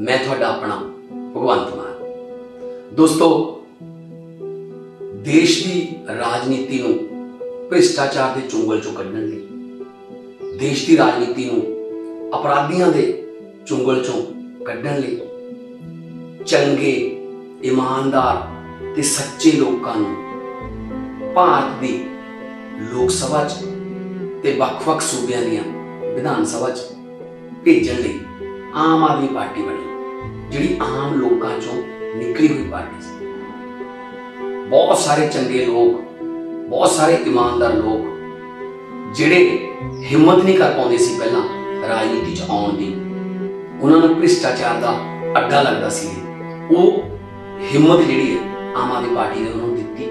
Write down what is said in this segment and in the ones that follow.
ਮੈਂ ਤੁਹਾਡਾ ਆਪਣਾ ਭਗਵੰਤ ਮਾਨ। ਦੋਸਤੋ, ਦੇਸ਼ ਦੀ ਰਾਜਨੀਤੀ ਨੂੰ ਭ੍ਰਿਸ਼ਟਾਚਾਰ ਦੇ ਚੁੰਗਲ ਚੋਂ ਕੱਢਣ ਲਈ, ਦੇਸ਼ ਦੀ ਰਾਜਨੀਤੀ ਨੂੰ ਅਪਰਾਧੀਆਂ ਦੇ ਚੁੰਗਲ ਚੋਂ ਕੱਢਣ ਲਈ ਚੰਗੇ, ਇਮਾਨਦਾਰ ਤੇ ਸੱਚੇ ਲੋਕਾਂ ਨੂੰ ਭਾਰਤ ਦੀ ਲੋਕ ਸਭਾ 'ਚ ਤੇ ਵੱਖ-ਵੱਖ ਸੂਬਿਆਂ ਦੀਆਂ ਵਿਧਾਨ ਸਭਾ 'ਚ ਭੇਜਣ ਲਈ ਆਮ ਆਦਮੀ ਪਾਰਟੀ ਬਣੀ। ਜਿਹੜੀ ਆਮ ਲੋਕਾਂ 'ਚੋਂ ਨਿਕਲੀ ਹੋਈ ਪਾਰਟੀ ਸੀ। ਬਹੁਤ ਸਾਰੇ ਚੰਗੇ ਲੋਕ, ਬਹੁਤ ਸਾਰੇ ਇਮਾਨਦਾਰ ਲੋਕ, ਜਿਹੜੇ ਹਿੰਮਤ ਨਹੀਂ ਕਰ ਪਾਉਂਦੇ ਸੀ ਪਹਿਲਾਂ ਰਾਜਨੀਤੀ 'ਚ ਆਉਣ ਦੀ। ਉਹਨਾਂ ਨੂੰ ਭ੍ਰਿਸ਼ਟਾਚਾਰ ਦਾ ਅੱਡਾ ਲੱਗਦਾ ਸੀ। ਉਹ ਹਿੰਮਤ ਜਿਹੜੀ ਹੈ, ਆਮ ਆਦਮੀ ਪਾਰਟੀ ਨੇ ਉਹਨਾਂ ਨੂੰ ਦਿੱਤੀ।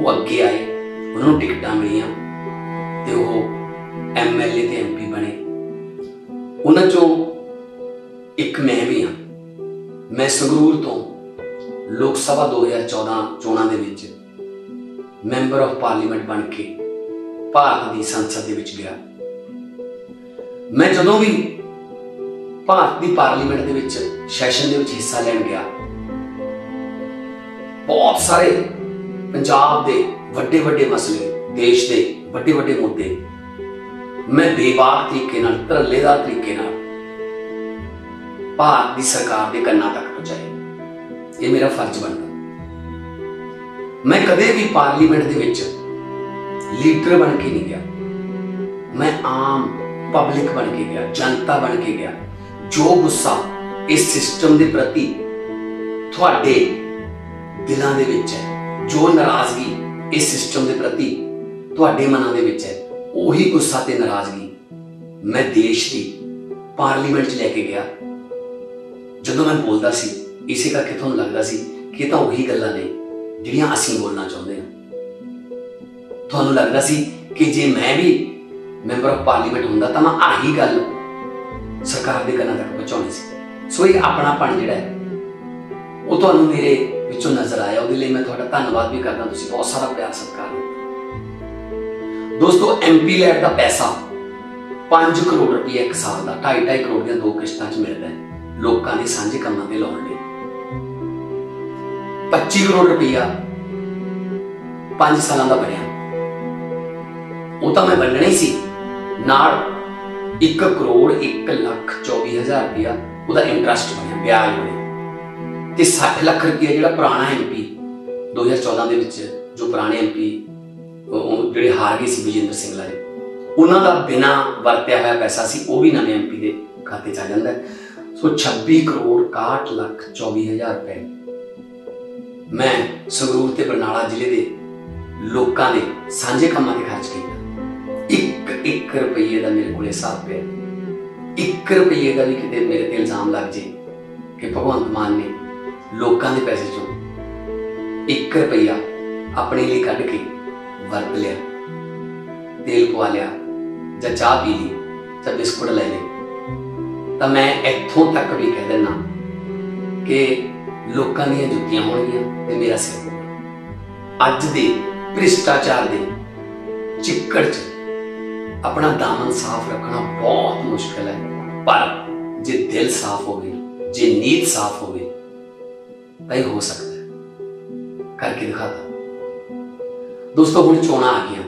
ਉਹ ਅੱਗੇ ਆਏ, ਉਹਨਾਂ ਨੂੰ ਟਿਕਟਾਂ ਮਿਲੀਆਂ ਤੇ ਉਹ ਐਮਐਲਏ ਤੇ ਐਮਪੀ ਬਣੇ। ਉਹਨਾਂ ਚੋਂ ਇੱਕ ਮੈਂ ਵੀ ਹਾਂ। ਮੈਂ ਸੰਗਰੂਰ ਤੋਂ ਲੋਕ ਸਭਾ 2014 ਚੋਣਾਂ ਦੇ ਵਿੱਚ ਮੈਂਬਰ ਆਫ ਪਾਰਲੀਮੈਂਟ ਬਣ ਕੇ ਭਾਰਤ ਦੀ ਸੰਸਦ ਦੇ ਵਿੱਚ ਗਿਆ। ਮੈਂ ਜਦੋਂ ਵੀ ਭਾਰਤ ਦੀ ਪਾਰਲੀਮੈਂਟ ਦੇ ਵਿੱਚ ਸੈਸ਼ਨ ਦੇ ਵਿੱਚ ਹਿੱਸਾ ਲੈਣ ਗਿਆ, ਬਹੁਤ ਸਾਰੇ ਪੰਜਾਬ ਦੇ ਵੱਡੇ ਵੱਡੇ ਮਸਲੇ, ਦੇਸ਼ ਦੇ ਵੱਡੇ ਵੱਡੇ ਮੁੱਦੇ, ਮੈਂ ਬੇਬਾਕ ਤਰੀਕੇ ਨਾਲ, ਤਰਲੇਦਾਰ ਤਰੀਕੇ ਨਾਲ ਭਾਰਤ ਦੀ ਸਰਕਾਰ ਦੇ ਕੰਨਾਂ ਤੱਕ ਪਹੁੰਚਾਏ ਇਹ ਮੇਰਾ ਫਰਜ਼ ਬਣਦਾ ਮੈਂ ਕਦੇ ਵੀ ਪਾਰਲੀਮੈਂਟ ਦੇ ਵਿੱਚ ਲੀਡਰ ਬਣ ਕੇ ਨਹੀਂ ਗਿਆ ਮੈਂ ਆਮ ਪਬਲਿਕ ਬਣ ਕੇ ਗਿਆ ਜਨਤਾ ਬਣ ਕੇ ਗਿਆ ਜੋ ਗੁੱਸਾ ਇਸ ਸਿਸਟਮ ਦੇ ਪ੍ਰਤੀ ਤੁਹਾਡੇ ਦਿਲਾਂ ਦੇ ਵਿੱਚ ਹੈ ਜੋ ਨਾਰਾਜ਼ਗੀ ਇਸ ਸਿਸਟਮ ਦੇ ਪ੍ਰਤੀ ਤੁਹਾਡੇ ਮਨਾਂ ਦੇ ਵਿੱਚ ਹੈ ਉਹੀ ਗੁੱਸਾ ਤੇ ਨਾਰਾਜ਼ਗੀ ਮੈਂ ਦੇਸ਼ ਦੀ ਪਾਰਲੀਮੈਂਟ 'ਚ ਲੈ ਕੇ ਗਿਆ ਜਦੋਂ ਮੈਂ ਬੋਲਦਾ ਸੀ, ਇਸੇ ਕਰਕੇ ਤੁਹਾਨੂੰ ਲੱਗਦਾ ਸੀ ਕਿ ਇਹ ਤਾਂ ਉਹੀ ਗੱਲਾਂ ਨੇ ਜਿਹੜੀਆਂ ਅਸੀਂ ਬੋਲਣਾ ਚਾਹੁੰਦੇ ਹਾਂ। ਤੁਹਾਨੂੰ ਲੱਗਦਾ ਸੀ ਕਿ ਜੇ ਮੈਂ ਵੀ ਮੈਂਬਰ ਆਫ ਪਾਰਲੀਮੈਂਟ ਹੁੰਦਾ ਤਾਂ ਮੈਂ ਆਹੀ ਗੱਲ ਸਰਕਾਰ ਦੇ ਕੰਨਾਂ ਤੱਕ ਪਹੁੰਚਾਉਣੀ ਸੀ। ਸੋ ਇਹ ਆਪਣਾਪਣ ਜਿਹੜਾ ਹੈ, ਉਹ ਤੁਹਾਨੂੰ ਮੇਰੇ ਵਿੱਚੋਂ ਨਜ਼ਰ ਆਇਆ। ਉਹਦੇ ਲਈ ਮੈਂ ਤੁਹਾਡਾ ਧੰਨਵਾਦ ਵੀ ਕਰਦਾ। ਤੁਸੀਂ ਬਹੁਤ ਸਾਰਾ ਪਿਆਰ ਸਤਿਕਾਰ ਦਿੱਤਾ ਦੋਸਤੋ ਐਮਪੀ ਲੈਟ ਦਾ ਪੈਸਾ 5 ਕਰੋੜ ਰੁਪਏ ਇੱਕ ਸਾਲ ਦਾ 2.5 ਕਰੋੜ ਦੀਆਂ ਦੋ ਕਿਸ਼ਤਾਂ 'ਚ ਮਿਲਦਾ ਹੈ। ਲੋਕਾਂ ਦੇ ਸਾਂਝੇ ਕੰਮਾਂ ਤੇ ਲਾਉਣ ਲਈ। 25 ਕਰੋੜ ਰੁਪਇਆ 5 ਸਾਲਾਂ ਦਾ ਬਣਿਆ। ਉਹ ਤਾਂ ਮੈਂ ਵੰਡਣਾ ਹੀ ਸੀ। ਨਾਲ 1 ਕਰੋੜ 1 ਲੱਖ 24 ਹਜ਼ਾਰ ਰੁਪਇਆ ਉਹਦਾ ਇੰਟਰਸਟ ਬਣਿਆ, ਵਿਆਜ ਬਣਿਆ। ਤੇ 60 ਲੱਖ ਰੁਪਇਆ ਜਿਹੜਾ ਪੁਰਾਣਾ ਐਮਪੀ 2014 ਦੇ ਵਿੱਚ ਜੋ ਪੁਰਾਣੇ ਐਮਪੀ ਜਿਹੜੇ ਹਾਰ ਗਏ ਸੀ ਵਿਜੇਂਦਰ ਸਿੰਘ ਲਾਰੇ, ਉਹਨਾਂ ਦਾ ਬਿਨਾ ਵਰਤਿਆ ਹੋਇਆ ਪੈਸਾ ਸੀ, ਉਹ ਵੀ ਨਵੇਂ ਐਮਪੀ ਦੇ ਖਾਤੇ 'ਚ ਆ ਜਾਂਦਾ ਸੋ 26 ਕਰੋੜ 61 ਲੱਖ 24 ਹਜ਼ਾਰ ਰੁਪਏ। ਮੈਂ ਸੰਗਰੂਰ ਤੇ ਬਰਨਾਲਾ ਜ਼ਿਲ੍ਹੇ ਦੇ ਲੋਕਾਂ ਦੇ ਸਾਂਝੇ ਕੰਮਾਂ ਤੇ ਖਰਚ ਕੀਤਾ। ਇੱਕ ਇੱਕ ਰੁਪਏ ਦਾ ਮੇਰੇ ਕੋਲੇ ਹਿਸਾਬ ਪਿਆ। ਇੱਕ ਰੁਪਏ ਦਾ ਵੀ ਕਿਤੇ ਮੇਰੇ ਤੇ ਇਲਜ਼ਾਮ ਲੱਗ ਜੇ ਕਿ ਭਗਵੰਤ ਮਾਨ ਨੇ ਲੋਕਾਂ ਦੇ ਪੈਸੇ ਚੋਂ 1 ਰੁਪਿਆ ਆਪਣੇ ਲਈ ਕੱਢ ਕੇ ਵਰਤ ਲਿਆ। ਤੇਲ ਪਵਾ ਲਿਆ ਜਾਂ ਚਾਹ ਪੀ ਲਈ ਜਾਂ ਬਿਸਕੁਟ ਲੈ ਲਏ। ਤਾਂ ਮੈਂ ਇੱਥੋਂ ਤੱਕ ਵੀ ਕਹਿ ਦਿੰਦਾ ਕਿ ਲੋਕਾਂ ਦੀਆਂ ਜੁੱਤੀਆਂ ਹੋਣਗੀਆਂ ਤੇ ਮੇਰਾ ਸਿਰ ਹੋਊਗਾ। ਅੱਜ ਦੇ ਭ੍ਰਿਸ਼ਟਾਚਾਰ ਦੇ ਚਿੱਕੜ 'ਚ ਆਪਣਾ ਦਾਮਨ ਸਾਫ਼ ਰੱਖਣਾ ਬਹੁਤ ਮੁਸ਼ਕਲ ਹੈ। ਪਰ ਜੇ ਦਿਲ ਸਾਫ਼ ਹੋਵੇ, ਜੇ ਨੀਤ ਸਾਫ਼ ਹੋਵੇ, ਤਾਂ ਇਹ ਹੋ ਸਕਦਾ ਹੈ। ਕਰਕੇ ਦਿਖਾਤਾ। ਦੋਸਤੋ, ਹੁਣ ਚੋਣਾਂ ਆ ਗਈਆਂ।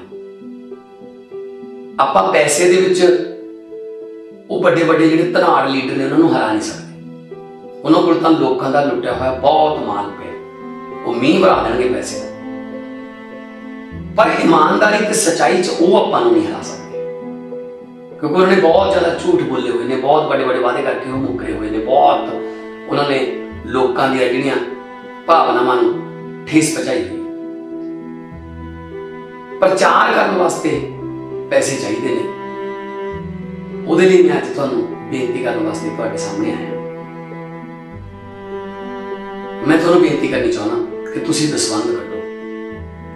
ਆਪਾਂ ਪੈਸੇ ਦੇ ਵਿੱਚ ਉਹ ਵੱਡੇ ਵੱਡੇ ਜਿਹੜੇ ਧਨਾੜ ਲੀਡਰ ਨੇ, ਉਹਨਾਂ ਨੂੰ ਹਰਾ ਨਹੀਂ ਸਕਦੇ। ਉਹਨਾਂ ਕੋਲ ਤਾਂ ਲੋਕਾਂ ਦਾ ਲੁੱਟਿਆ ਹੋਇਆ ਬਹੁਤ ਮਾਲ ਪਿਆ। ਉਹ ਮੀਂਹ ਭਰਾ ਦੇਣਗੇ ਪੈਸੇ। ਪਰ ਇਮਾਨਦਾਰੀ ਤੇ ਸਚਾਈ 'ਚ ਉਹ ਆਪਾਂ ਨੂੰ ਨਹੀਂ ਹਰਾ ਸਕਦੇ। ਕਿਉਂਕਿ ਉਹਨਾਂ ਨੇ ਬਹੁਤ ਜ਼ਿਆਦਾ ਝੂਠ ਬੋਲੇ ਹੋਏ ਨੇ, ਬਹੁਤ ਵੱਡੇ ਵੱਡੇ ਵਾਅਦੇ ਕਰਕੇ ਉਹ ਮੁੱਕਰੇ ਹੋਏ ਨੇ, ਬਹੁਤ ਉਹਨਾਂ ਨੇ ਲੋਕਾਂ ਦੀਆਂ ਜਿਹੜੀਆਂ ਭਾਵਨਾਵਾਂ ਨੂੰ ਠੇਸ ਪਹੁੰਚਾਈ ਪ੍ਰਚਾਰ ਕਰਨ ਵਾਸਤੇ ਪੈਸੇ ਚਾਹੀਦੇ ਨੇ। ਉਹਦੇ ਲਈ ਮੈਂ ਅੱਜ ਤੁਹਾਨੂੰ ਬੇਨਤੀ ਕਰਨ ਵਾਸਤੇ ਤੁਹਾਡੇ ਸਾਹਮਣੇ ਆਇਆ। ਮੈਂ ਤੁਹਾਨੂੰ ਬੇਨਤੀ ਕਰਨੀ ਚਾਹੁੰਦਾ ਕਿ ਤੁਸੀਂ ਦਸਵੰਦ ਕੱਢੋ,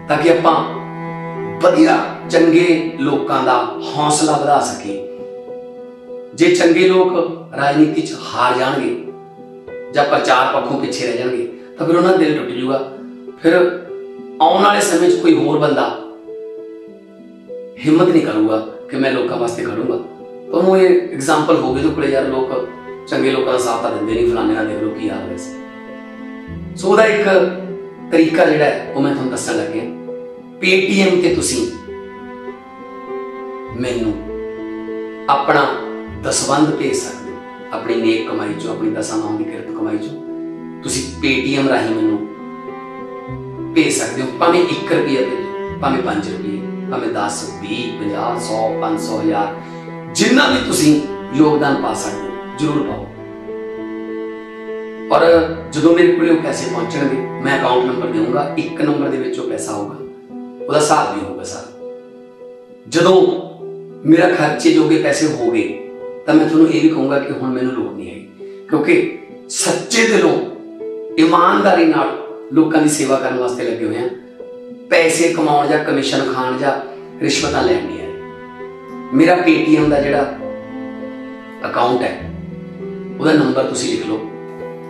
ਤਾਂ ਕਿ ਆਪਾਂ ਵਧੀਆ, ਚੰਗੇ ਲੋਕਾਂ ਦਾ ਹੌਸਲਾ ਵਧਾ ਸਕੀਏ। ਜੇ ਚੰਗੇ ਲੋਕ ਰਾਜਨੀਤੀ 'ਚ ਹਾਰ ਜਾਣਗੇ ਜਾਂ ਪ੍ਰਚਾਰ ਪੱਖੋਂ ਪਿੱਛੇ ਰਹਿ ਜਾਣਗੇ, ਤਾਂ ਫਿਰ ਉਹਨਾਂ ਦਾ ਦਿਲ ਟੁੱਟ ਜਾਊਗਾ। ਫਿਰ ਆਉਣ ਵਾਲੇ ਸਮੇਂ 'ਚ ਕੋਈ ਹੋਰ ਬੰਦਾ ਹਿੰਮਤ ਨਹੀਂ ਕਰੂਗਾ ਕਿ ਮੈਂ ਲੋਕਾਂ ਵਾਸਤੇ ਖੜੂੰਗਾ। ਤੁਹਾਨੂੰ ਇਹ ਐਗਜ਼ਾਮਪਲ ਹੋ ਗਏ ਤੋਂ ਕੋਲੇ ਯਾਰ ਲੋਕ ਚੰਗੇ ਲੋਕਾਂ ਦਾ ਸਾਥ ਤਾਂ ਦਿੰਦੇ ਨਹੀਂ, ਫਲਾਣੇ ਦਾ ਦੇਖ ਲਓ ਕੀ ਹਾਲ ਹੈ ਸੋ ਉਹਦਾ ਇੱਕ ਤਰੀਕਾ ਜਿਹੜਾ ਹੈ, ਉਹ ਮੈਂ ਤੁਹਾਨੂੰ ਦੱਸਣ ਲੱਗਿਆ। Paytm ਤੇ ਤੁਸੀਂ ਮੈਨੂੰ ਆਪਣਾ ਦਸਵੰਦ ਭੇਜ ਸਕਦੇ ਹੋ। ਆਪਣੀ ਨੇਕ ਕਮਾਈ ਚੋਂ, ਆਪਣੀ ਦਸਾਂ ਦੀ ਕਿਰਤ ਕਮਾਈ ਚੋਂ। ਤੁਸੀਂ ਪੇਟੀਐਮ ਰਾਹੀਂ ਮੈਨੂੰ ਭੇਜ ਸਕਦੇ ਹੋ, ਭਾਵੇਂ 1 ਰੁਪਿਆ ਭੇਜੋ ਭਾਵੇਂ 5 ਰੁਪਏ ਭਾਵੇਂ 10 20 50 100 500 ਹਜ਼ਾਰ। ਜਿੰਨਾ ਵੀ ਤੁਸੀਂ ਯੋਗਦਾਨ ਪਾ ਸਕਦੇ ਹੋ, ਜ਼ਰੂਰ ਪਾਓ। ਔਰ ਜਦੋਂ ਮੇਰੇ ਕੋਲ ਉਹ ਪੈਸੇ ਪਹੁੰਚਣਗੇ, ਮੈਂ ਅਕਾਊਂਟ ਨੰਬਰ ਦੇਵਾਂਗਾ ਇੱਕ ਨੰਬਰ ਦੇ ਵਿੱਚ ਉਹ ਪੈਸਾ ਆਊਗਾ। ਉਹਦਾ ਹਿਸਾਬ ਵੀ ਹੋਊਗਾ ਸਰ। ਜਦੋਂ ਮੇਰਾ ਖਰਚੇ ਜੋਗੇ ਪੈਸੇ ਹੋ ਗਏ, ਤਾਂ ਮੈਂ ਤੁਹਾਨੂੰ ਇਹ ਵੀ ਕਹੂੰਗਾ ਕਿ ਹੁਣ ਮੈਨੂੰ ਲੋੜ ਨਹੀਂ ਹੈ ਕਿਉਂਕਿ ਸੱਚੇ ਦਿਲੋਂ, ਇਮਾਨਦਾਰੀ ਨਾਲ ਲੋਕਾਂ ਦੀ ਸੇਵਾ ਕਰਨ ਵਾਸਤੇ ਲੱਗੇ ਹੋਏ ਆ। ਪੈਸੇ ਕਮਾਉਣ ਜਾਂ ਕਮਿਸ਼ਨ ਖਾਣ ਜਾਂ ਰਿਸ਼ਵਤਾਂ ਲੈਣ ਨਹੀਂ ਮੇਰਾ Paytm ਦਾ ਜਿਹੜਾ ਅਕਾਊਂਟ ਹੈ, ਉਹਦਾ ਨੰਬਰ ਤੁਸੀਂ ਲਿਖ ਲਓ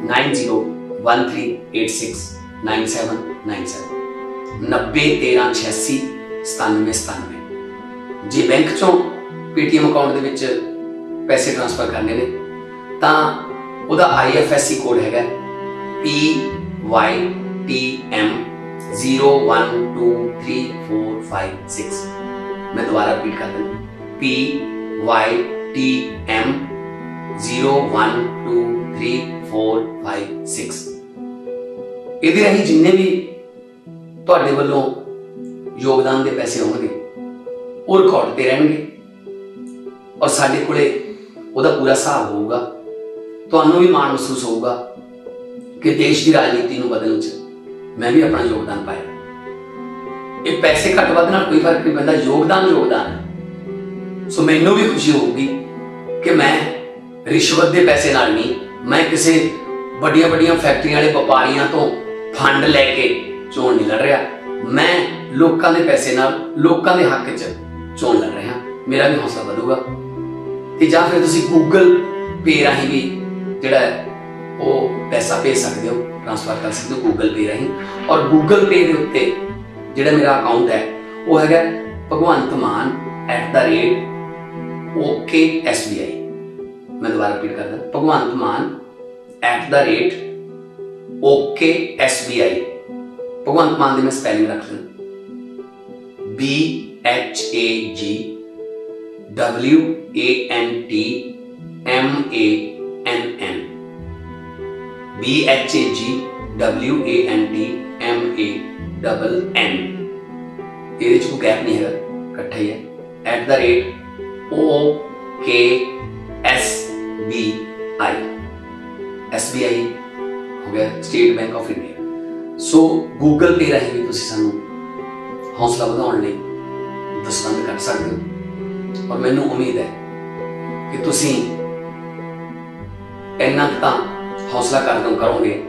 9013869797 ਜੇ ਬੈਂਕ ਚੋਂ Paytm ਅਕਾਊਂਟ ਦੇ ਵਿੱਚ ਪੈਸੇ ਟ੍ਰਾਂਸਫਰ ਕਰਨੇ ਨੇ, ਤਾਂ ਉਹਦਾ IFSC ਕੋਡ ਹੈਗਾ PYTM 012345 ਮੈਂ ਦੁਬਾਰਾ ਰਿਪੀਟ ਕਰ ਦਿੰਦਾ। PYTM 012345 ਇਹਦੇ ਰਾਹੀਂ ਜਿੰਨੇ ਵੀ ਤੁਹਾਡੇ ਵੱਲੋਂ ਯੋਗਦਾਨ ਦੇ ਪੈਸੇ ਹੋਣਗੇ ਉਹ ਰਿਕਾਰਡ ਤੇ ਰਹਿਣਗੇ। ਔਰ ਸਾਡੇ ਕੋਲੇ ਉਹਦਾ ਪੂਰਾ ਹਿਸਾਬ ਹੋਊਗਾ। ਤੁਹਾਨੂੰ ਵੀ ਮਾਣ ਮਹਿਸੂਸ ਹੋਊਗਾ ਕਿ ਦੇਸ਼ ਦੀ ਰਾਜਨੀਤੀ ਨੂੰ ਬਦਲਣ 'ਚ ਮੈਂ ਵੀ ਆਪਣਾ ਯੋਗਦਾਨ ਪਾਇਆ। ਇਹ ਪੈਸੇ ਘੱਟ ਵੱਧ ਨਾਲ ਕੋਈ ਫ਼ਰਕ ਨਹੀਂ ਪੈਂਦਾ, ਯੋਗਦਾਨ ਯੋਗਦਾਨ ਹੈ। ਸੋ ਮੈਨੂੰ ਵੀ ਖੁਸ਼ੀ ਹੋਊਗੀ ਕਿ ਮੈਂ ਰਿਸ਼ਵਤ ਦੇ ਪੈਸੇ ਨਾਲ ਨਹੀਂ ਮੈਂ ਕਿਸੇ ਵੱਡੀਆਂ ਵੱਡੀਆਂ ਫੈਕਟਰੀਆਂ ਵਾਲੇ ਵਪਾਰੀਆਂ ਤੋਂ ਫੰਡ ਲੈ ਕੇ ਚੋਣ ਨਹੀਂ ਲੜ ਰਿਹਾ। ਮੈਂ ਲੋਕਾਂ ਦੇ ਪੈਸੇ ਨਾਲ, ਲੋਕਾਂ ਦੇ ਹੱਕ 'ਚ ਚੋਣ ਲੜ ਰਿਹਾ। ਮੇਰਾ ਵੀ ਹੌਸਲਾ ਵਧੂਗਾ। ਤੇ ਜਾਂ ਫਿਰ ਤੁਸੀਂ Google Pay ਰਾਹੀਂ ਵੀ ਜਿਹੜਾ ਉਹ ਪੈਸਾ ਭੇਜ ਸਕਦੇ ਹੋ ਟ੍ਰਾਂਸਫਰ ਕਰ ਸਕਦੇ ਹੋ Google Pay ਰਾਹੀਂ। ਔਰ Google Pay ਦੇ ਉੱਤੇ ਜਿਹੜਾ ਮੇਰਾ ਅਕਾਊਂਟ ਹੈ, ਉਹ ਹੈਗਾ Bhagwant Mann at the rate @OKSBI ਮੈਂ ਦੁਬਾਰਾ ਰਿਪੀਟ ਕਰਦਾ ਭਗਵੰਤ ਮਾਨ @OKSBI ਭਗਵੰਤ ਮਾਨ ਦੀ ਮੈਂ ਸਪੈਲਿੰਗ ਰੱਖ ਲਿਆ B H A G, W A N T M A N N B H A G W A N T M A double N ਇਹਦੇ ਚ ਕੋਈ gap ਨਹੀਂ ਹੈਗਾ ਇਕੱਠਾ ਹੀ ਹੈ at the rate O K S B B I ਹੋ ਗਿਆ State Bank of India so Google Pay ਰਾਹੀਂ ਵੀ ਤੁਸੀਂ ਸਾਨੂੰ ਹੌਸਲਾ ਵਧਾਉਣ ਲਈ ਦਸਵੰਦ ਕਰ ਸਕਦੇ ਹੋ ਔਰ ਮੈਨੂੰ ਉਮੀਦ ਹੈ ਕਿ ਤੁਸੀਂ ਇੰਨਾ ਤਾਂ ਹੌਸਲਾ ਕਰ ਕਰੋਗੇ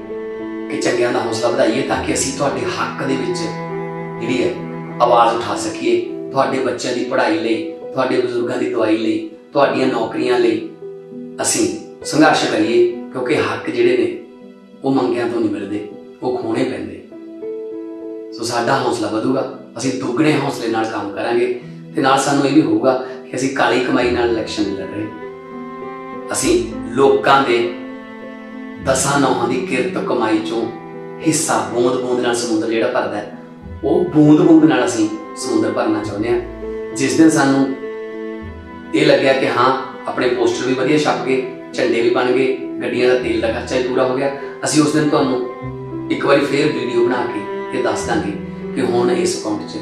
ਕਿ ਚੰਗਿਆਂ ਦਾ ਹੌਸਲਾ ਵਧਾਈਏ ਤਾਂ ਕਿ ਅਸੀਂ ਤੁਹਾਡੇ ਹੱਕ ਦੇ ਵਿੱਚ ਜਿਹੜੀ ਹੈ ਆਵਾਜ਼ ਉਠਾ ਸਕੀਏ ਤੁਹਾਡੇ ਬੱਚਿਆਂ ਦੀ ਪੜ੍ਹਾਈ ਲਈ ਤੁਹਾਡੇ ਬਜ਼ੁਰਗਾਂ ਦੀ ਦਵਾਈ ਲਈ, ਤੁਹਾਡੀਆਂ ਨੌਕਰੀਆਂ ਲਈ ਅਸੀਂ ਸੰਘਰਸ਼ ਕਰੀਏ, ਕਿਉਂਕਿ ਹੱਕ ਜਿਹੜੇ ਨੇ, ਉਹ ਮੰਗਿਆਂ ਤੋਂ ਨਹੀਂ ਮਿਲਦੇ, ਉਹ ਖੋਣੇ ਪੈਂਦੇ। ਸੋ ਸਾਡਾ ਹੌਸਲਾ ਵਧੂਗਾ, ਅਸੀਂ ਦੁੱਗਣੇ ਹੌਸਲੇ ਨਾਲ ਕੰਮ ਕਰਾਂਗੇ, ਤੇ ਨਾਲ ਸਾਨੂੰ ਇਹ ਵੀ ਹੋਊਗਾ ਕਿ ਅਸੀਂ ਕਾਲੀ ਕਮਾਈ ਨਾਲ ਇਲੈਕਸ਼ਨ ਨਹੀਂ ਲੜ ਰਹੇ। ਅਸੀਂ ਲੋਕਾਂ ਦੇ ਦਸਾਂ ਨੌਹਾਂ ਦੀ ਕਿਰਤ ਕਮਾਈ ਚੋਂ ਹਿੱਸਾ ਬੂੰਦ ਬੂੰਦ ਨਾਲ ਸਮੁੰਦਰ ਜਿਹੜਾ ਭਰਦਾ ਉਹ ਬੂੰਦ ਬੂੰਦ ਨਾਲ ਅਸੀਂ ਸਮੁੰਦਰ ਭਰਨਾ ਚਾਹੁੰਦੇ ਹਾਂ। ਜਿਸ ਦਿਨ ਸਾਨੂੰ ਇਹ ਲੱਗਿਆ ਕਿ ਹਾਂ, ਆਪਣੇ ਪੋਸਟਰ ਵੀ ਵਧੀਆ ਛਪ ਗਏ, ਝੰਡੇ ਵੀ ਬਣ ਗਏ, ਗੱਡੀਆਂ ਦਾ ਤੇਲ ਦਾ ਖਰਚਾ ਵੀ ਪੂਰਾ ਹੋ ਗਿਆ। ਅਸੀਂ ਉਸ ਦਿਨ ਤੁਹਾਨੂੰ ਇੱਕ ਵਾਰੀ ਫੇਰ ਵੀਡੀਓ ਬਣਾ ਕੇ ਇਹ ਦੱਸ ਦਾਂਗੇ ਕਿ ਹੁਣ ਇਸ ਅਕਾਊਂਟ 'ਚ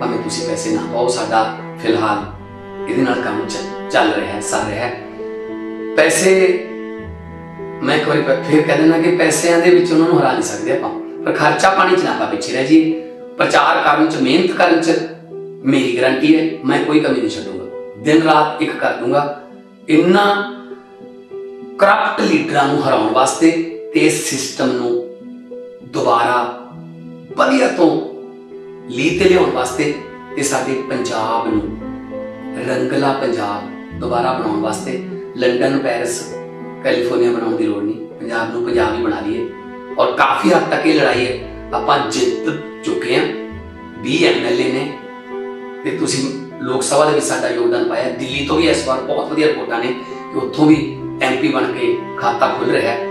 ਭਾਵੇਂ ਤੁਸੀਂ ਪੈਸੇ ਨਾ ਪਾਓ, ਸਾਡਾ ਫਿਲਹਾਲ ਇਹਦੇ ਨਾਲ ਕੰਮ ਚੱਲ ਰਿਹਾ ਹੈ, ਸਰ ਰਿਹਾ ਹੈ। ਪੈਸੇ, ਮੈਂ ਇੱਕ ਵਾਰੀ ਫੇਰ ਕਹਿ ਦਿੰਦਾ ਕਿ ਪੈਸਿਆਂ ਦੇ ਵਿੱਚ ਉਹਨਾਂ ਨੂੰ ਹਰਾ ਨਹੀਂ ਸਕਦੇ ਆਪਾਂ, ਪਰ ਖਰਚਾ ਪਾਣੀ ਚ ਨਾ ਆਪਾਂ ਪਿੱਛੇ ਰਹਿ ਜੀ ਪ੍ਰਚਾਰ ਕਰਨ ਚ, ਮਿਹਨਤ ਕਰਨ ਚ ਮੇਰੀ ਗਰੰਟੀ ਹੈ, ਮੈਂ ਕੋਈ ਕਮੀ ਨਹੀਂ ਛੱਡੂੰਗਾ। ਦਿਨ ਰਾਤ ਇੱਕ ਕਰ ਦੂੰਗਾ। ਇੰਨਾ ਕਰਪਟ ਲੀਡਰਾਂ ਨੂੰ ਹਰਾਉਣ ਵਾਸਤੇ ਤੇ ਸਿਸਟਮ ਨੂੰ ਦੁਬਾਰਾ ਵਧੀਆ ਤੋਂ ਲੀਹ ਤੇ ਲਿਆਉਣ ਵਾਸਤੇ ਤੇ ਸਾਡੇ ਪੰਜਾਬ ਨੂੰ ਰੰਗਲਾ ਪੰਜਾਬ ਦੁਬਾਰਾ ਬਣਾਉਣ ਵਾਸਤੇ ਲੰਡਨ, ਪੈਰਿਸ, ਕੈਲੀਫੋਰਨੀਆ ਬਣਾਉਣ ਦੀ ਲੋੜ ਨਹੀਂ। ਪੰਜਾਬ ਨੂੰ ਪੰਜਾਬ ਹੀ ਬਣਾ ਲਈਏ। ਔਰ ਕਾਫੀ ਹੱਦ ਤੱਕ ਇਹ ਲੜਾਈ ਹੈ। ਆਪਾਂ ਜਿੱਤ ਚੁੱਕੇ ਹਾਂ। 20 ਐਮਐਲਏ ਨੇ। ਤੇ ਤੁਸੀਂ ਲੋਕ ਸਭਾ ਦੇ ਵਿੱਚ ਸਾਡਾ ਯੋਗਦਾਨ ਪਾਇਆ ਦਿੱਲੀ ਤੋਂ ਵੀ ਇਸ ਵਾਰ ਬਹੁਤ ਵਧੀਆ ਰਿਪੋਰਟਾਂ ਨੇ ਕਿ ਉੱਥੋਂ ਵੀ ਐਮਪੀ ਬਣ ਕੇ ਖਾਤਾ ਖੁੱਲ ਰਿਹਾ ਹੈ।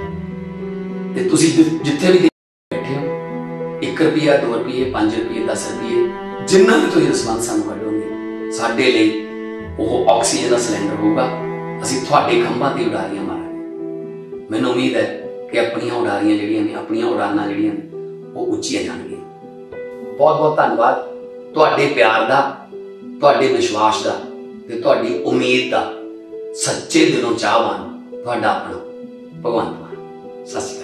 ਤੇ ਤੁਸੀਂ ਜਿੱਥੇ ਵੀ ਬੈਠੇ ਹੋ 1 ਰੁਪਿਆ 2 ਰੁਪਏ 5 ਰੁਪਏ 10 ਰੁਪਏ ਜਿੰਨਾ ਵੀ ਤੁਸੀਂ ਰਿਸਪਾਂਸ ਸਾਨੂੰ ਕੱਢੋਗੇ, ਸਾਡੇ ਲਈ ਉਹ ਆਕਸੀਜਨ ਦਾ ਸਿਲੰਡਰ ਹੋਊਗਾ। ਅਸੀਂ ਤੁਹਾਡੇ ਖੰਭਾਂ ਤੇ ਉਡਾਰੀਆਂ ਮਾਰਾਂਗੇ। ਮੈਨੂੰ ਉਮੀਦ ਹੈ ਕਿ ਆਪਣੀਆਂ ਉਡਾਰੀਆਂ ਜਿਹੜੀਆਂ ਨੇ, ਆਪਣੀਆਂ ਉਡਾਨਾਂ ਜਿਹੜੀਆਂ ਨੇ, ਉਹ ਉੱਚੀਆਂ ਜਾਣਗੀਆਂ। ਬਹੁਤ ਬਹੁਤ ਧੰਨਵਾਦ। ਤੁਹਾਡੇ ਪਿਆਰ ਦਾ ਤੁਹਾਡੇ ਵਿਸ਼ਵਾਸ ਦਾ ਤੇ ਤੁਹਾਡੀ ਉਮੀਦ ਦਾ ਸੱਚੇ ਦਿਲੋਂ ਚਾਹਵਾਨ ਤੁਹਾਡਾ ਆਪਣਾ ਭਗਵੰਤ ਮਾਨ। ਸਤਿ ਸ਼੍ਰੀ ਅਕਾਲ।